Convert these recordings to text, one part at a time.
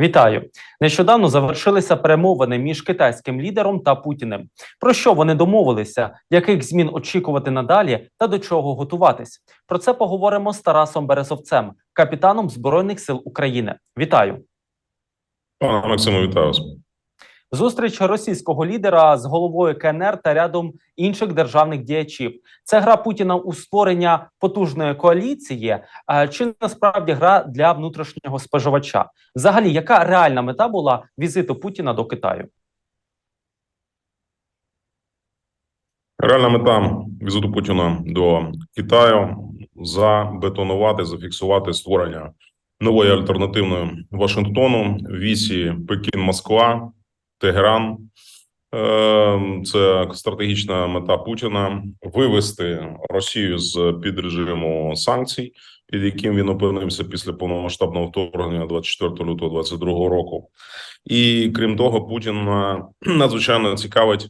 Вітаю! Нещодавно завершилися перемовини між китайським лідером та Путіним. Про що вони домовилися, яких змін очікувати надалі та до чого готуватись? Про це поговоримо з Тарасом Березовцем, капітаном Збройних сил України. Вітаю! Пане Максиму, вітаю вас. Зустріч російського лідера з головою КНР та рядом інших державних діячів. Це гра Путіна у створення потужної коаліції, а чи насправді гра для внутрішнього споживача? Взагалі, яка реальна мета була візиту Путіна до Китаю? Реальна мета візиту Путіна до Китаю забетонувати, зафіксувати створення нової альтернативної Вашингтону, вісі Пекін-Москва, Тегеран. Е, Це стратегічна мета Путіна вивести Росію з під режиму санкцій, під яким він опинився після повномасштабного вторгнення 24 лютого 2022 року. І крім того, Путін е, надзвичайно цікавить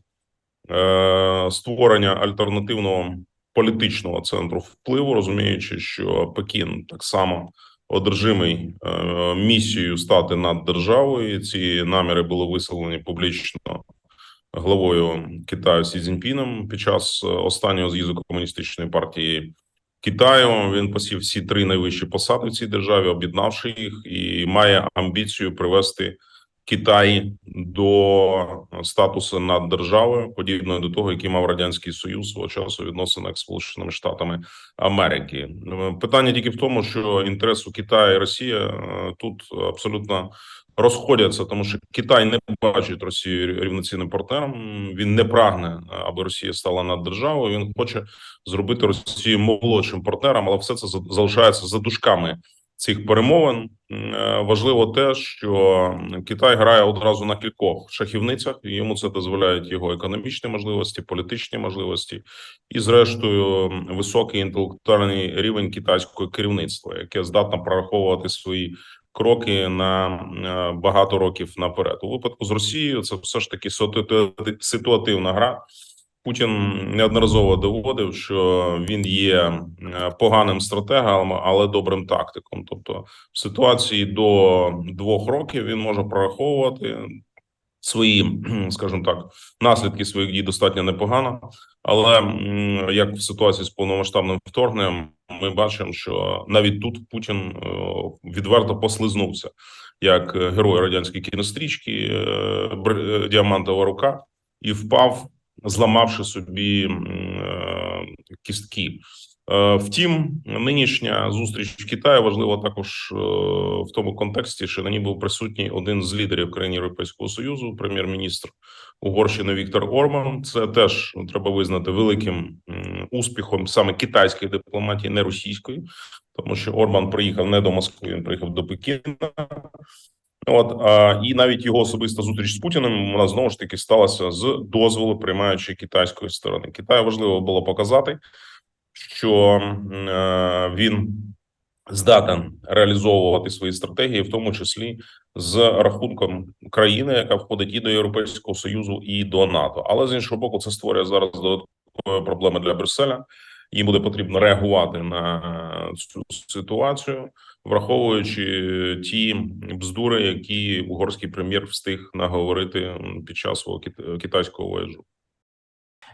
е, створення альтернативного політичного центру впливу, розуміючи, що Пекін так само одержимий е, місією стати над державою. Ці наміри були висловлені публічно главою Китаю Сі Цзіньпіном під час е, останнього з'їзду комуністичної партії. Китаю він посів всі три найвищі посади в цій державі, об'єднавши їх, і має амбіцію привести Китай до статусу наддержави, подібної до того, який мав радянський союз свого часу відносинах Сполученими Штатами Америки. Е, Питання тільки в тому, що інтерес у Китаю і Росія е, тут абсолютно розходяться, тому що Китай не бачить Росію рівноцінним партнером. Він не прагне, аби Росія стала наддержавою. Він хоче зробити Росію молодшим партнером, але все це за- залишається за дужками цих перемовин. Е, Важливо те, що Китай грає одразу на кількох шахівницях, і йому це дозволяють його економічні можливості, політичні можливості, і, зрештою, високий інтелектуальний рівень китайського керівництва, яке здатно прораховувати свої кроки на е, багато років наперед. У випадку з Росією це все ж таки ситуати- ситуативна гра. Путін неодноразово доводив, що він є е, поганим стратегом, але добрим тактиком. Тобто, в ситуації до двох років він може прораховувати свої, скажімо так, наслідки своїх дій достатньо непогано. Але як в ситуації з повномасштабним вторгненням, ми бачимо, що навіть тут Путін е, відверто послизнувся, як герой радянської кінострічки е, Діамантова рука, і впав, зламавши собі е, кістки. Е, Втім, нинішня зустріч в Китаї важлива також е, в тому контексті, що на ній був присутній один з лідерів країн Європейського союзу, прем'єр-міністр Угорщини Віктор Орман. Це теж треба визнати великим успіхом саме китайської дипломатії, не російської, тому що Орбан приїхав не до Москви, він приїхав до Пекіна. От а, і навіть його особиста зустріч з Путіним вона знову ж таки сталася з дозволу приймаючої китайської сторони. Китаю важливо було показати, що е, він здатен реалізовувати свої стратегії, в тому числі з рахунком країни, яка входить і до Європейського союзу, і до НАТО. Але з іншого боку, це створює зараз додаткові проблеми для Брюсселя. Їм буде потрібно реагувати на цю ситуацію, враховуючи ті бздури, які угорський прем'єр встиг наговорити під час свого кит- китайського вояжу.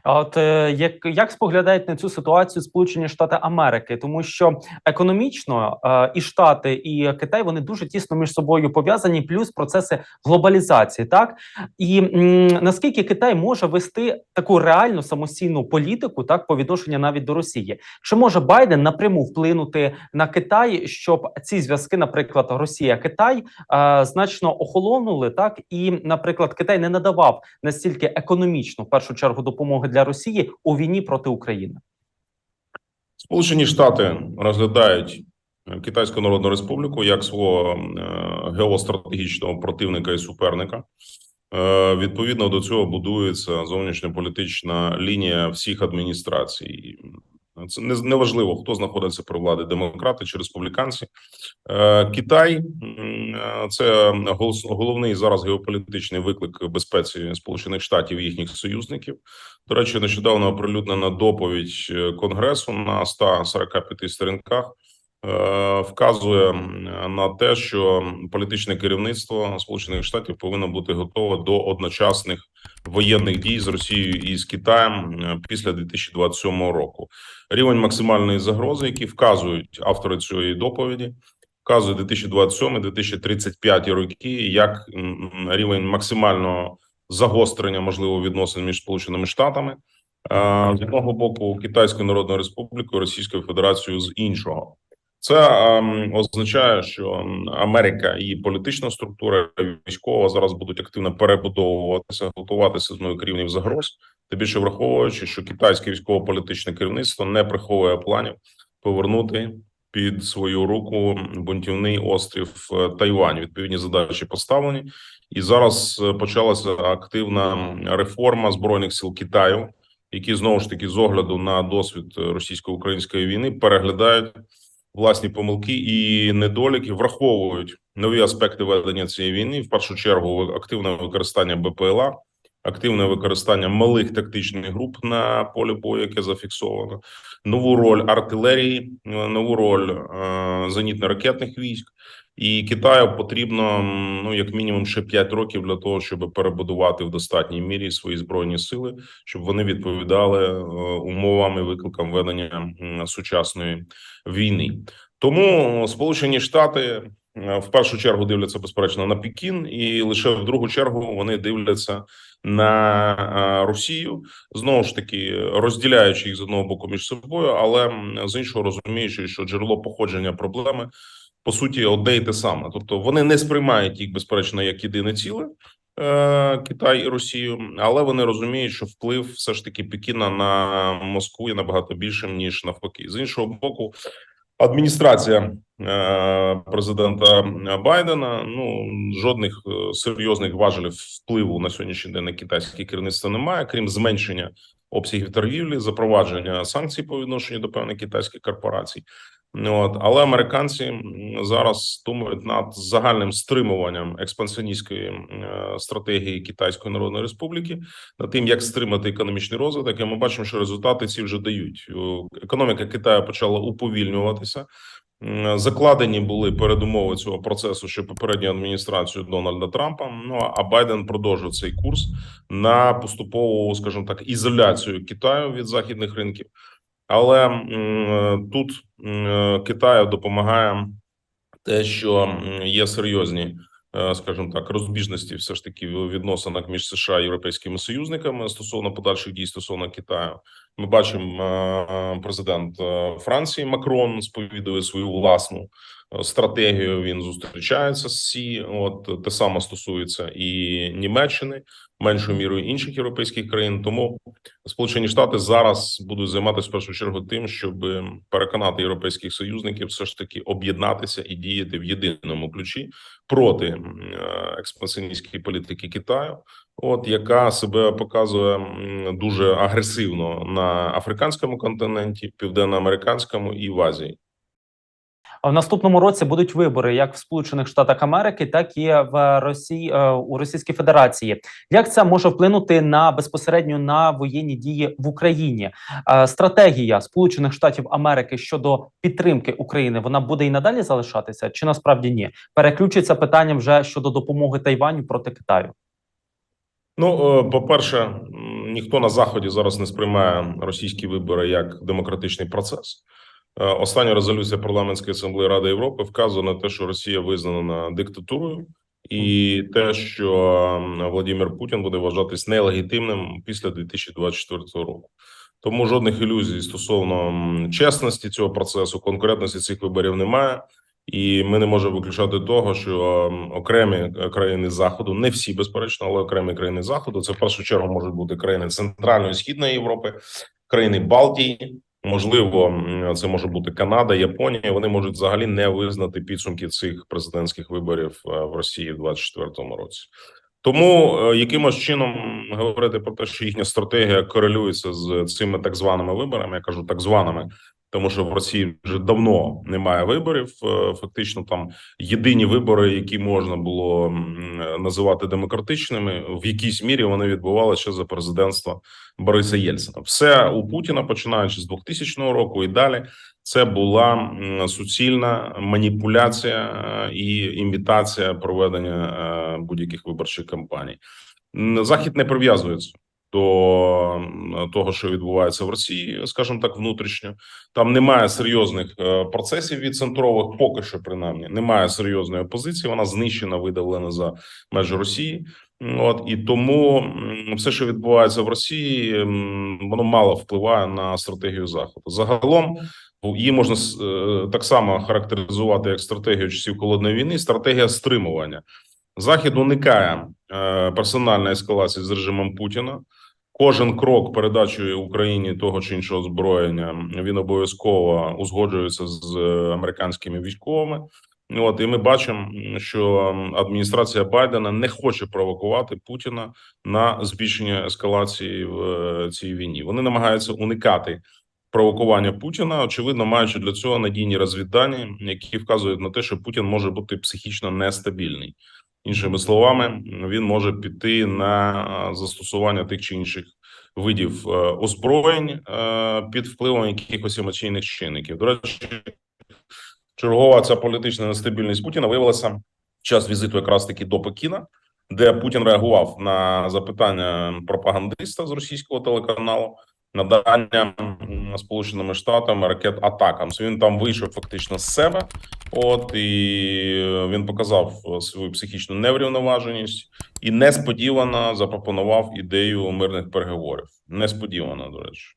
От е, як, як споглядають на цю ситуацію Сполучені Штати Америки, тому що економічно е, і Штати, і Китай вони дуже тісно між собою пов'язані, плюс процеси глобалізації, так? І м, наскільки Китай може вести таку реальну самостійну політику, так по відношенню навіть до Росії, чи може Байден напряму вплинути на Китай, щоб ці зв'язки, наприклад, Росія Китай е, значно охолонули, так? І, наприклад, Китай не надавав настільки економічну в першу чергу допомоги для Росії у війні проти України. Сполучені Штати розглядають Китайську Народну Республіку як свого е, геостратегічного противника і суперника. Е, Відповідно до цього будується зовнішньополітична лінія всіх адміністрацій. Це не неважливо, хто знаходиться при владі демократи чи республіканці. Е, Китай е, це головний зараз геополітичний виклик безпеці Сполучених Штатів і їхніх союзників. До речі, нещодавно оприлюднена доповідь е, Конгресу на 145 сторінках вказує на те, що політичне керівництво Сполучених Штатів повинно бути готове до одночасних воєнних дій з Росією і з Китаєм е, після 2027 року. Рівень максимальної загрози, які вказують автори цієї доповіді, вказує 2027-2035 роки як рівень максимального загострення можливо відносин між Сполученими Штатами е, з одного боку Китайською Народною Республікою, Російською Федерацією з іншого. Це ем, означає, що Америка і політична структура військова зараз будуть активно перебудовуватися, готуватися до нових рівнів загроз. Тим більше враховуючи, що китайське військово-політичне керівництво не приховує планів повернути під свою руку бунтівний острів е, Тайвань. Відповідні задачі поставлені, і зараз е, почалася активна реформа збройних сил Китаю, які знову ж таки з огляду на досвід е, російсько-української війни переглядають власні помилки і недоліки, враховують нові аспекти ведення цієї війни. В першу чергу активне використання БПЛА, активне використання малих тактичних груп на полі бою, яке зафіксовано, нову роль артилерії, е, нову роль е, зенітно-ракетних військ. І Китаю потрібно ну як мінімум ще 5 років для того, щоб перебудувати в достатній мірі свої збройні сили, щоб вони відповідали е, умовам і викликам ведення сучасної війни. Тому Сполучені Штати в першу чергу дивляться безперечно на Пекін, і лише в другу чергу вони дивляться на е, Росію, знову ж таки розділяючи їх з одного боку між собою, але з іншого розуміючи, що джерело походження проблеми по суті одне і те саме. Тобто вони не сприймають їх безперечно як єдине ціле. е, Китай і Росію, але вони розуміють, що вплив все ж таки Пекіна на Москву є набагато більшим ніж навпаки. З іншого боку, адміністрація е, президента Байдена ну жодних е, серйозних важелів впливу на сьогоднішній день на китайське керівництво немає, крім зменшення обсягів торгівлі, запровадження санкцій по відношенню до певних китайських корпорацій. Ну, От але американці зараз думають над загальним стримуванням експансіоністської е, стратегії Китайської Народної Республіки, над тим, як стримати економічний розвиток. І ми бачимо, що результати ці вже дають. Економіка Китаю почала уповільнюватися. Закладені були передумови цього процесу ще попередньою адміністрацією Дональда Трампа. Ну а Байден продовжив цей курс на поступову, скажімо так, ізоляцію Китаю від західних ринків. Але тут Китаю допомагає те, що є серйозні, е, скажімо так, розбіжності, все ж таки в відносинах між США і європейськими союзниками стосовно подальших дій стосовно Китаю. Ми бачимо, е, президент е, Франції Макрон сповідує свою власну е, стратегію. Він зустрічається з Сі. От те саме стосується і Німеччини, меншою мірою інших європейських країн. Тому Сполучені Штати зараз будуть займатися в першу чергу тим, щоб переконати європейських союзників все ж таки об'єднатися і діяти в єдиному ключі проти е, експансіоністської політики Китаю, от яка себе показує дуже агресивно на африканському континенті, південноамериканському і в Азії. В наступному році будуть вибори як в Сполучених Штатах Америки, так і в Росії е, у Російській Федерації. Як це може вплинути на безпосередньо на воєнні дії в Україні? Е, Стратегія Сполучених Штатів Америки щодо підтримки України вона буде і надалі залишатися, чи насправді ні? Переключиться питання вже щодо допомоги Тайваню проти Китаю. Ну, е, по-перше, ніхто на заході зараз не сприймає російські вибори як демократичний процес. Е, Остання резолюція парламентської асамблеї Ради Європи вказує на те, що Росія визнана диктатурою, і те, що м, Владимир Путін буде вважатись нелегітимним після 2024 року. Тому жодних ілюзій стосовно чесності цього процесу, конкретності цих виборів немає. І ми не можемо виключати того, що окремі е, країни заходу, не всі безперечно, але окремі країни заходу, це в першу чергу можуть бути країни Центральної і Східної Європи, країни Балтії. Можливо, це може бути Канада, Японія. Вони можуть взагалі не визнати підсумки цих президентських виборів е, в Росії в 2024 році. Тому е, якимось чином говорити про те, що їхня стратегія корелюється з цими так званими виборами, я кажу так званими, тому що в Росії вже давно немає виборів. Е, Фактично, там єдині вибори, які можна було називати демократичними, в якійсь мірі вони відбувалися за президентства Бориса Єльцина. Все у Путіна, починаючи з 2000 року і далі, це була суцільна маніпуляція е, і імітація проведення е, будь-яких виборчих кампаній. Захід не прив'язується до того, що відбувається в Росії, скажімо так, внутрішньо. Там немає серйозних е, процесів відцентрових, поки що принаймні немає серйозної опозиції. Вона знищена, видавлена за межі Росії. От і тому все, що відбувається в Росії, воно мало впливає на стратегію заходу. Загалом її можна е, так само характеризувати як стратегію часів холодної війни, стратегія стримування. Захід уникає е, персональної ескалації з режимом Путіна. Кожен крок передачі Україні того чи іншого озброєння він обов'язково узгоджується з е, американськими військовими. От і ми бачимо, що адміністрація Байдена не хоче провокувати Путіна на збільшення ескалації в е, цій війні. Вони намагаються уникати провокування Путіна, очевидно, маючи для цього надійні розвіддані, які вказують на те, що Путін може бути психічно нестабільний. Іншими словами, він може піти на е, застосування тих чи інших видів е, озброєнь е, під впливом якихось емоційних чинників. До речі, чергова ця політична нестабільність Путіна виявилася час візиту якраз таки до Пекіна, де Путін реагував на запитання пропагандиста з російського телеканалу. Надання Сполученими Штатами ракет Атакамс. Він там вийшов фактично з себе. От і він показав свою психічну неврівноваженість і несподівано запропонував ідею мирних переговорів. Несподівано, до речі.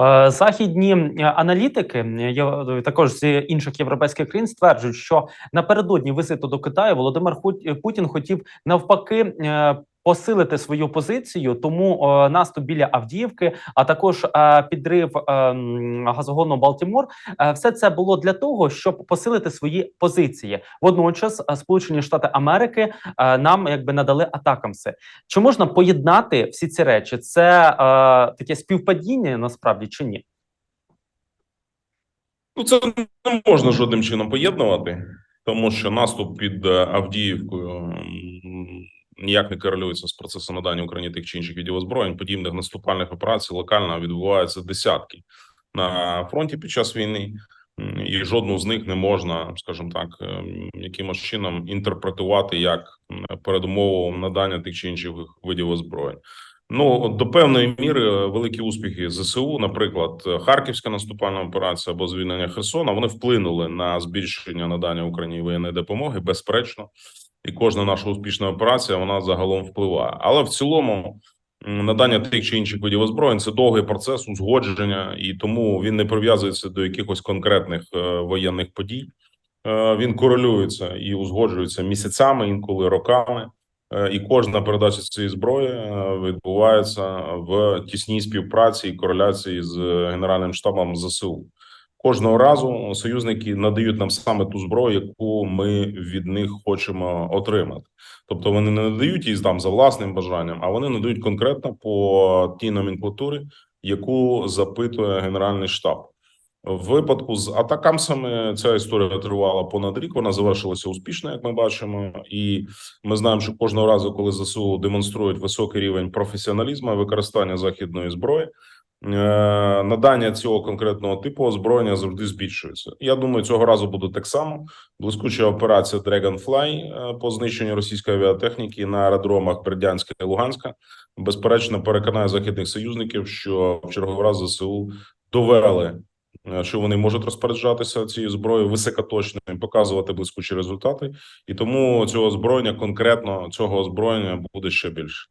Е, Західні е, аналітики е, також з інших європейських країн стверджують, що напередодні візиту до Китаю Володимир Путін хотів навпаки посилити свою позицію. Тому е, наступ біля Авдіївки, а також е, підрив е, газогону Балтімор, е, все це було для того, щоб посилити свої позиції. Водночас, е, Сполучені Штати Америки е, нам якби надали атакамси. Чи можна поєднати всі ці речі? Це е, таке співпадіння насправді чи ні? Ну, це не можна жодним чином поєднувати, тому що наступ під е, Авдіївкою ніяк не корелюється з процесом надання Україні тих чи інших видів озброєнь. Подібних наступальних операцій локально відбуваються десятки на фронті під час війни, і жодну з них не можна, скажімо так, ем, якимось чином інтерпретувати як передумову надання тих чи інших видів озброєнь. Ну до певної міри е, великі успіхи ЗСУ, наприклад, е, Харківська наступальна операція або звільнення Херсона, вони вплинули на збільшення надання Україні воєнної допомоги, безперечно, і кожна наша успішна операція вона загалом впливає. Але в цілому надання тих чи інших видів озброєнь це довгий процес узгодження, і тому він не прив'язується до якихось конкретних е, воєнних подій. Е, Він корелюється і узгоджується місяцями, інколи роками. Е, І кожна передача цієї зброї відбувається в тісній співпраці і кореляції з Генеральним штабом ЗСУ. Кожного разу союзники надають нам саме ту зброю, яку ми від них хочемо отримати. Тобто вони не надають її там за власним бажанням, а вони надають конкретно по тій номенклатурі, яку запитує Генеральний штаб. В випадку з атакамсами ця історія тривала понад рік. Вона завершилася успішно, як ми бачимо, і ми знаємо, що кожного разу, коли ЗСУ демонструють високий рівень професіоналізму використання західної зброї, надання цього конкретного типу озброєння завжди збільшується. Я думаю, цього разу буде так само. Блискуча операція Dragonfly е, по знищенню російської авіатехніки на аеродромах Бердянська і Луганська безперечно переконає західних союзників, що в черговий раз ЗСУ довели е, що вони можуть розпоряджатися цією зброєю високоточно і показувати блискучі результати, і тому цього озброєння конкретно цього озброєння буде ще більше.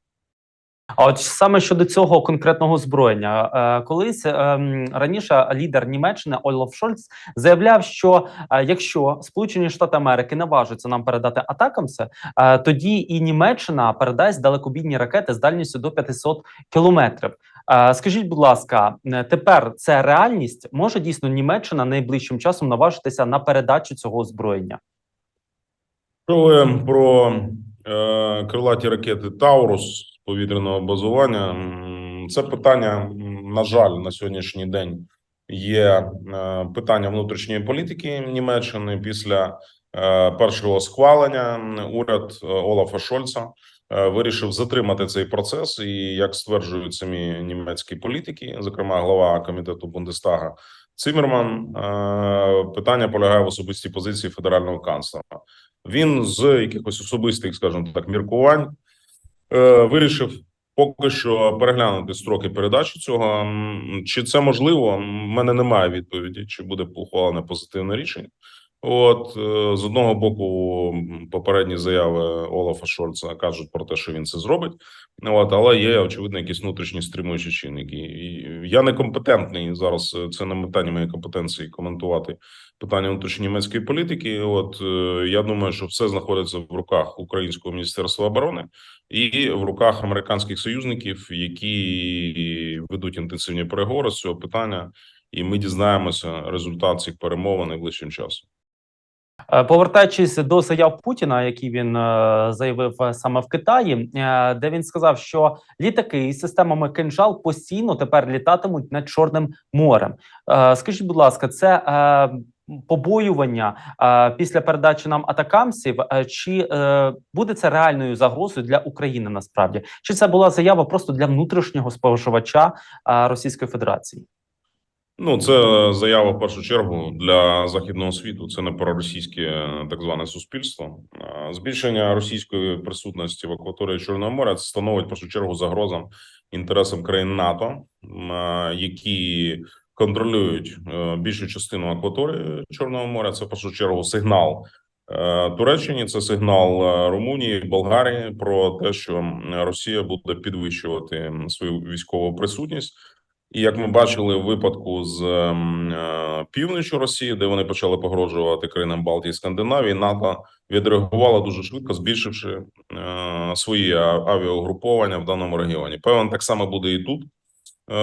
А от саме щодо цього конкретного озброєння, е, колись е, раніше лідер Німеччини Олаф Шольц заявляв, що е, якщо Сполучені Штати Америки наважуються нам передати атакамси, е, тоді і Німеччина передасть далекобійні ракети з дальністю до 500 кілометрів. Скажіть, будь ласка, тепер це реальність? Може дійсно Німеччина найближчим часом наважитися на передачу цього озброєння? Ви про е, крилаті ракети Таурус повітряного базування? Це питання, на жаль, на сьогоднішній день є е, питання внутрішньої політики Німеччини після е, першого схвалення. Уряд е, Олафа Шольца вирішив затримати цей процес. І як стверджують самі німецькі політики, зокрема глава комітету Бундестага Циммерман, питання полягає в особистій позиції федерального канцлера. Він з якихось особистих, скажімо так, міркувань е, вирішив поки що переглянути строки передачі цього. Чи це можливо? У мене немає відповіді, чи буде ухвалене позитивне рішення. От е, з одного боку, попередні заяви Олафа Шольца кажуть про те, що він це зробить. От, але є очевидно якісь внутрішні стримуючі чинники. Я не компетентний зараз. е, Це не питання моєї компетенції коментувати питання внутрішньонімецької політики. От е, я думаю, що все знаходиться в руках Українського міністерства оборони і в руках американських союзників, які ведуть інтенсивні переговори з цього питання, і ми дізнаємося результат цих перемовин найближчим часом. Е, Повертаючись до заяв Путіна, які він е, заявив е, саме в Китаї, де він сказав, що літаки із системами кинжал постійно тепер літатимуть над Чорним морем. Скажіть, будь ласка, це побоювання після передачі нам атакамсів, чи буде це реальною загрозою для України насправді? Чи це була заява просто для внутрішнього споживача Російської Федерації? Ну, це заява в першу чергу для західного світу. Це не про російське е, так зване суспільство. Збільшення російської присутності в акваторії Чорного моря становить в першу чергу загрозам інтересам країн НАТО, які контролюють е, більшу частину акваторії Чорного моря. Це в першу чергу сигнал. е, Туреччині це сигнал Румунії, Болгарії про те, що Росія буде підвищувати свою військову присутність. І як ми бачили в випадку з ем, е, півночі Росії, де вони почали погрожувати країнам Балтії і Скандинавії, НАТО відреагувало дуже швидко, збільшивши е, свої а- авіаугруповання в даному регіоні. Певно, так само буде і тут. Е,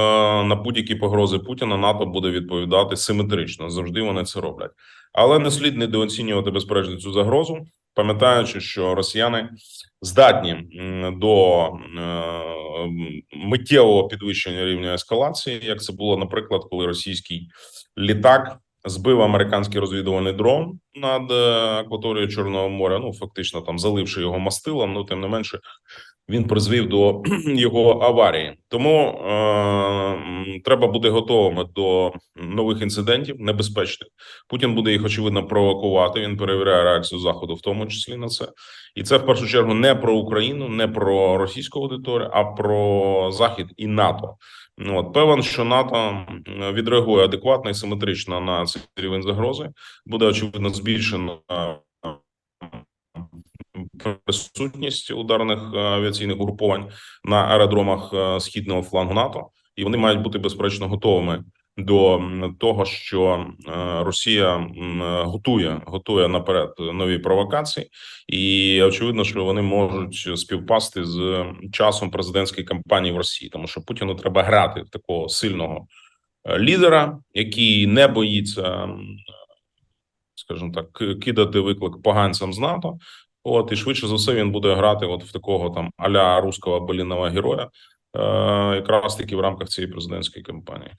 на будь-які погрози Путіна НАТО буде відповідати симетрично. Завжди вони це роблять. Але не слід недооцінювати безперечно цю загрозу, пам'ятаючи, що росіяни здатні до е, миттєвого підвищення рівня ескалації, як це було, наприклад, коли російський літак збив американський розвідувальний дрон над е, акваторією Чорного моря. Ну фактично там заливши його мастилом. Ну тим не менше, він призвів до його аварії. Тому е, треба бути готовими до нових інцидентів, небезпечних. Путін буде їх очевидно провокувати. Він перевіряє реакцію заходу, в тому числі на це. І це в першу чергу не про Україну, не про російську аудиторію, а про Захід і НАТО. Ну, От певен, що НАТО відреагує адекватно і симетрично на цей рівень загрози. Буде очевидно збільшено е, присутність ударних е, авіаційних угрупувань на аеродромах е, східного флангу НАТО, і вони мають бути безперечно готовими до того, що е, Росія готує готує наперед нові провокації, і очевидно, що вони можуть співпасти з часом президентської кампанії в Росії, тому що Путіну треба грати в такого сильного лідера, який не боїться, скажімо так, кидати виклик поганцям з НАТО. От і швидше за все він буде грати от в такого там аля руського болінного героя, якраз таки в рамках цієї президентської кампанії.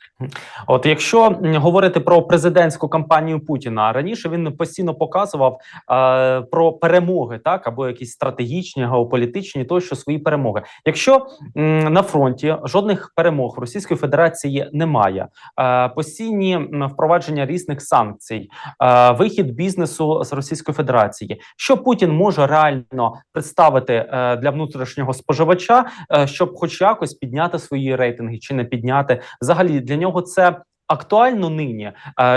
От якщо говорити про президентську кампанію Путіна, раніше він постійно показував е, про перемоги, так або якісь стратегічні, геополітичні, тощо свої перемоги. Якщо м, на фронті жодних перемог Російської Федерації немає, е, постійні впровадження різних санкцій, е, вихід бізнесу з Російської Федерації, що Путін може реально представити е, для внутрішнього споживача, е, щоб, хоч якось, підняти свої рейтинги чи не підняти, взагалі для нього це. Актуально нині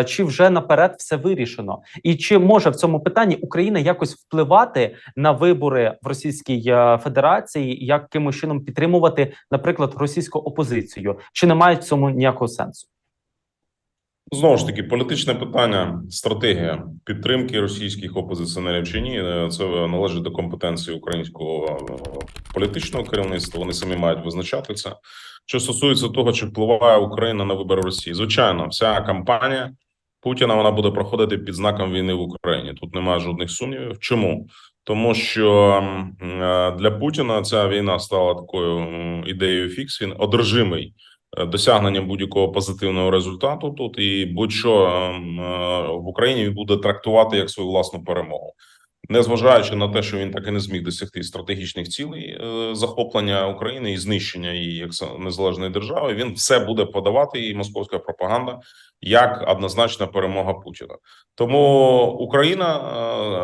чи вже наперед все вирішено, і чи може в цьому питанні Україна якось впливати на вибори в Російській е, Федерації, якимось чином підтримувати, наприклад, російську опозицію? Чи немає в цьому ніякого сенсу? Знову ж таки, політичне питання, стратегія підтримки російських опозиціонерів чи ні, е, це належить до компетенції українського е, політичного керівництва. Вони самі мають визначати це. Що стосується того, чи впливає Україна на вибори Росії, звичайно, вся кампанія Путіна вона буде проходити під знаком війни в Україні. Тут немає жодних сумнівів. Чому? Тому що е, для Путіна ця війна стала такою ідеєю фікс. Він одержимий досягнення будь-якого позитивного результату тут, і будь-що ем, е, в Україні буде трактувати як свою власну перемогу. Незважаючи на те, що він так і не зміг досягти стратегічних цілей е, захоплення України і знищення її як незалежної держави, він все буде подавати і московська пропаганда як однозначна перемога Путіна. Тому Україна,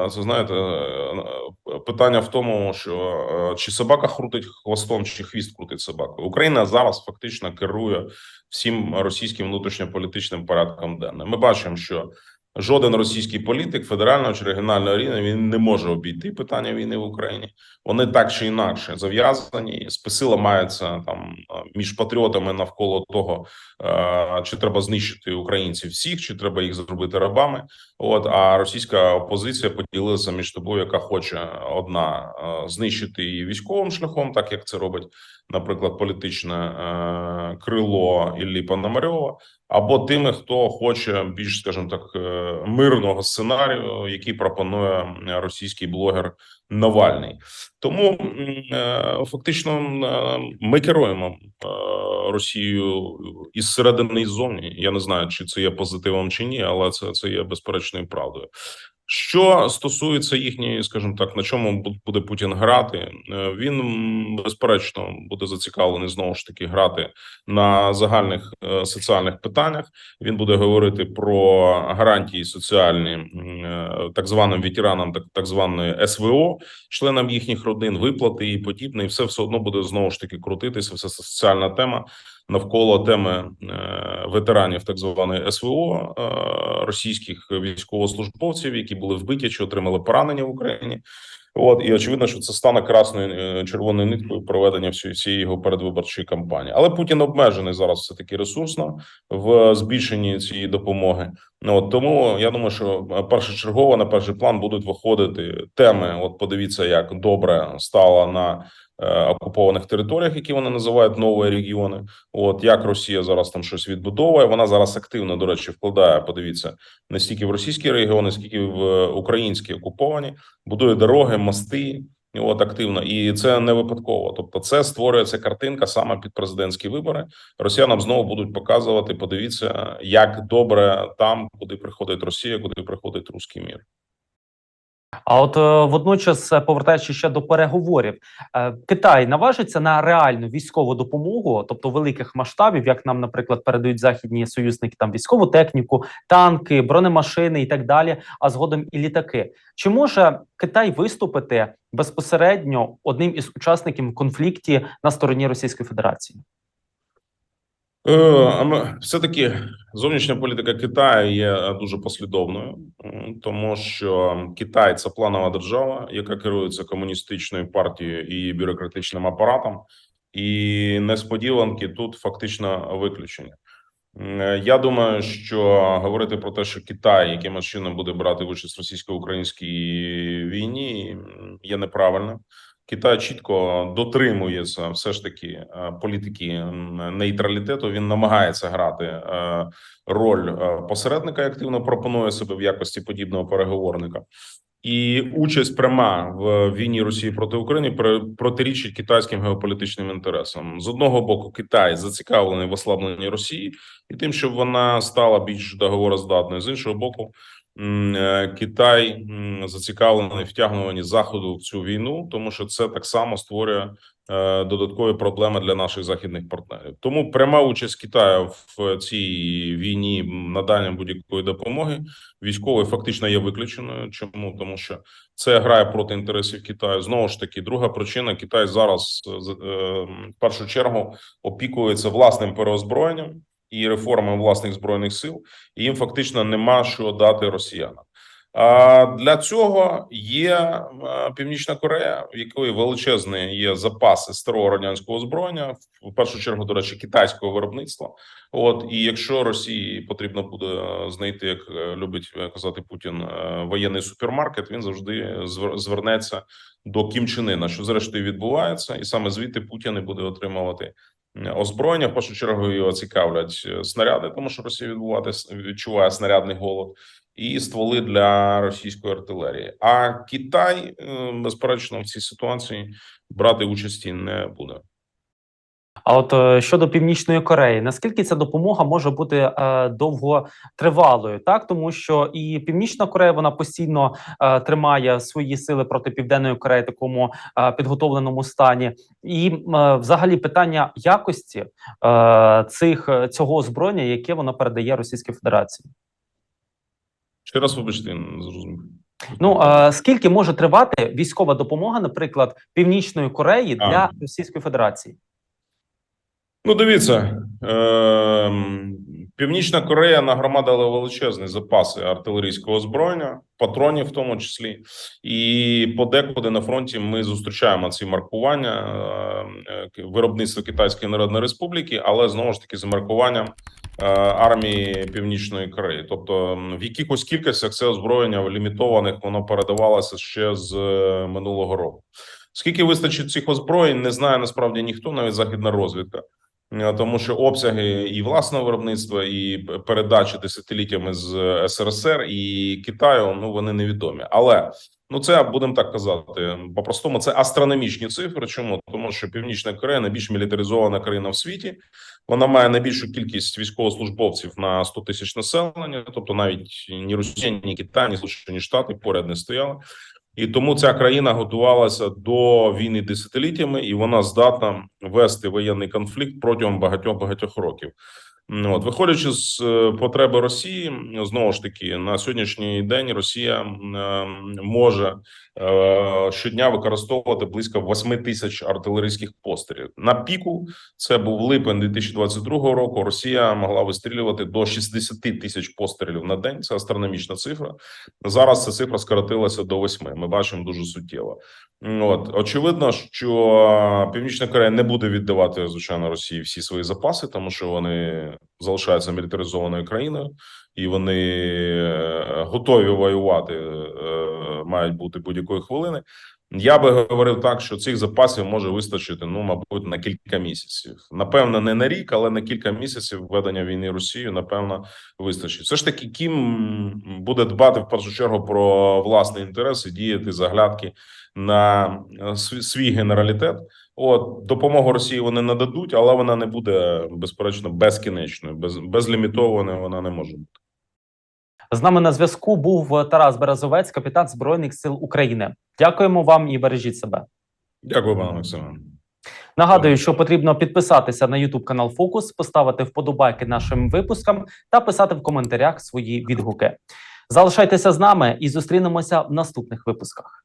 е, це знаєте, е, питання в тому, що чи собака крутить хвостом, чи хвіст крутить собакою. Україна зараз фактично керує всім російським внутрішньополітичним порядком денним. Ми бачимо, що жоден російський політик федерального чи регіонального рівня він не може обійти питання війни в Україні. Вони так чи інакше зав'язані. Списи ламаються там е, між патріотами навколо того, е, чи треба знищити українців всіх, чи треба їх зробити рабами. От а російська опозиція поділилася між тобою, яка хоче одна е, знищити її військовим шляхом, так як це робить, наприклад, політичне е, крило Іллі Пономарьова, або тими, хто хоче більш, скажімо так, е, мирного сценарію, який пропонує російський блогер Навальний. Тому е, фактично ми керуємо Росією із середини і ззовні. Я не знаю, чи це є позитивом чи ні, але це, це є безперечною правдою. Що стосується їхньої, скажімо так, на чому бу- буде Путін грати, е, він безперечно буде зацікавлений знову ж таки грати на загальних е, соціальних питаннях. Він буде говорити про гарантії соціальні е, так званим ветеранам, так, так званої СВО, членам їхніх родин, виплати і подібне, і все все одно буде знову ж таки крутитися. Все соціальна тема навколо теми е, ветеранів так званої СВО, е, російських військовослужбовців, які були вбиті чи отримали поранення в Україні. От і очевидно, що це стане красною е, червоною ниткою проведення всієї всієї його передвиборчої кампанії. Але Путін обмежений зараз все таки ресурсно в збільшенні цієї допомоги. Ну от тому я думаю, що першочергово на перший план будуть виходити теми. От подивіться, як добре стало на окупованих територіях, які вони називають нові регіони. От як Росія зараз там щось відбудовує. Вона зараз активно, до речі, вкладає. Подивіться не стільки в російські регіони, скільки в е, українські окуповані, будує дороги, мости. От активно, і це не випадково. Тобто, це створюється картинка саме під президентські вибори. Росіянам знову будуть показувати. Подивіться, як добре там, куди приходить Росія, куди приходить руський мір. А от е, водночас, е, повертаючись ще до переговорів, е, Китай наважиться на реальну військову допомогу, тобто великих масштабів, як нам, наприклад, передають західні союзники там військову техніку, танки, бронемашини і так далі, а згодом і літаки. Чи може Китай виступити безпосередньо одним із учасників конфлікті на стороні Російської Федерації? Все таки зовнішня політика Китаю є е, дуже послідовною, тому що Китай це планова держава, яка керується комуністичною партією і бюрократичним апаратом, і несподіванки тут фактично виключені. М, е, Я думаю, що говорити про те, що Китай якимось чином буде брати участь в російсько-українській війні, є неправильним. Китай чітко дотримується все ж таки е, політики нейтралітету. Він намагається грати е, роль е, посередника, активно пропонує себе в якості подібного переговорника. І участь пряма в війні Росії проти України протирічить китайським геополітичним інтересам. З одного боку, Китай зацікавлений в ослабленні Росії і тим, щоб вона стала більш договороздатною. З іншого боку, Китай зацікавлений втягнуванні заходу в цю війну, тому що це так само створює е, додаткові проблеми для наших західних партнерів. Тому пряма участь Китаю в цій війні надання будь-якої допомоги військової фактично є виключеною. Чому тому, що це грає проти інтересів Китаю? Знову ж таки, друга причина: Китай зараз е, е, в першу чергу опікується власним переозброєнням і реформами власних збройних сил, і їм фактично нема що дати росіянам. А для цього є е, Північна Корея, в якої величезні є запаси старого радянського озброєння, в першу чергу, до речі, китайського виробництва. От і якщо Росії потрібно буде е, знайти, як е, любить казати Путін, воєнний супермаркет, він завжди звер- звернеться до Кім Чен що зрештою відбувається, і саме звідти Путін і буде отримувати озброєння. В першу чергу його цікавлять е, снаряди, тому що Росія відбувати відчуває снарядний голод. І стволи для російської артилерії. А Китай, е, безперечно, в цій ситуації брати участі не буде. А от е, щодо Північної Кореї, наскільки ця допомога може бути е, довготривалою? Так, тому що і Північна Корея вона постійно е, тримає свої сили проти Південної Кореї в такому е, підготовленому стані, і е, взагалі питання якості е, цих цього озброєння, яке вона передає Російській Федерації. Ще раз вибачте, я не зрозумів. Ну е, скільки може тривати військова допомога, наприклад, Північної Кореї А. для Російської Федерації? Ну, дивіться, е, Північна Корея нагромадила величезні запаси артилерійського озброєння, патронів в тому числі, і подекуди на фронті ми зустрічаємо ці маркування е, е, виробництва Китайської Народної Республіки, але знову ж таки з маркуванням е, армії Північної Кореї. Тобто, в якихось кількостях це озброєння в лімітованих воно передавалося ще з е, минулого року. Скільки вистачить цих озброєнь, не знає насправді ніхто, навіть західна розвідка. Е, тому що обсяги і власного виробництва, і передачі десятиліттями з е, СРСР і Китаю, ну вони невідомі. Але ну це будемо так казати. По-простому, це астрономічні цифри. Чому тому, що Північна Корея найбільш мілітаризована країна в світі. Вона має найбільшу кількість військовослужбовців на 100 тисяч населення. Тобто, навіть ні Росія, ні Китай, ні Сполучені Штати поряд не стояли. І тому ця країна готувалася до війни десятиліттями, і вона здатна вести воєнний конфлікт протягом багатьох багатьох років. Ну, От, виходячи з е, потреби Росії, знову ж таки, на сьогоднішній день Росія е, може е, щодня використовувати близько 8 тисяч артилерійських пострілів. На піку це був липень 2022 року. Росія могла вистрілювати до 60 тисяч пострілів на день. Це астрономічна цифра. Зараз ця цифра скоротилася до 8. Ми бачимо дуже суттєво. От очевидно, що Північна Корея не буде віддавати звичайно Росії всі свої запаси, тому що вони залишаються мілітаризованою країною, і вони е, готові воювати, е, мають бути будь-якої хвилини. Я би говорив так, що цих запасів може вистачити, ну мабуть, на кілька місяців. Напевно, не на рік, але на кілька місяців введення війни Росією, напевно, вистачить. Все ж таки, Кім буде дбати в першу чергу про власний інтерес і діяти з оглядки на е, свій генералітет. От допомогу Росії вони нададуть, але вона не буде безперечно безкінечною, без безлімітованою вона не може бути. З нами на зв'язку був Тарас Березовець, капітан Збройних сил України. Дякуємо вам і бережіть себе. Дякую, пане Максиме. Нагадую, що потрібно підписатися на YouTube канал Фокус, поставити вподобайки нашим випускам та писати в коментарях свої відгуки. Залишайтеся з нами і зустрінемося в наступних випусках.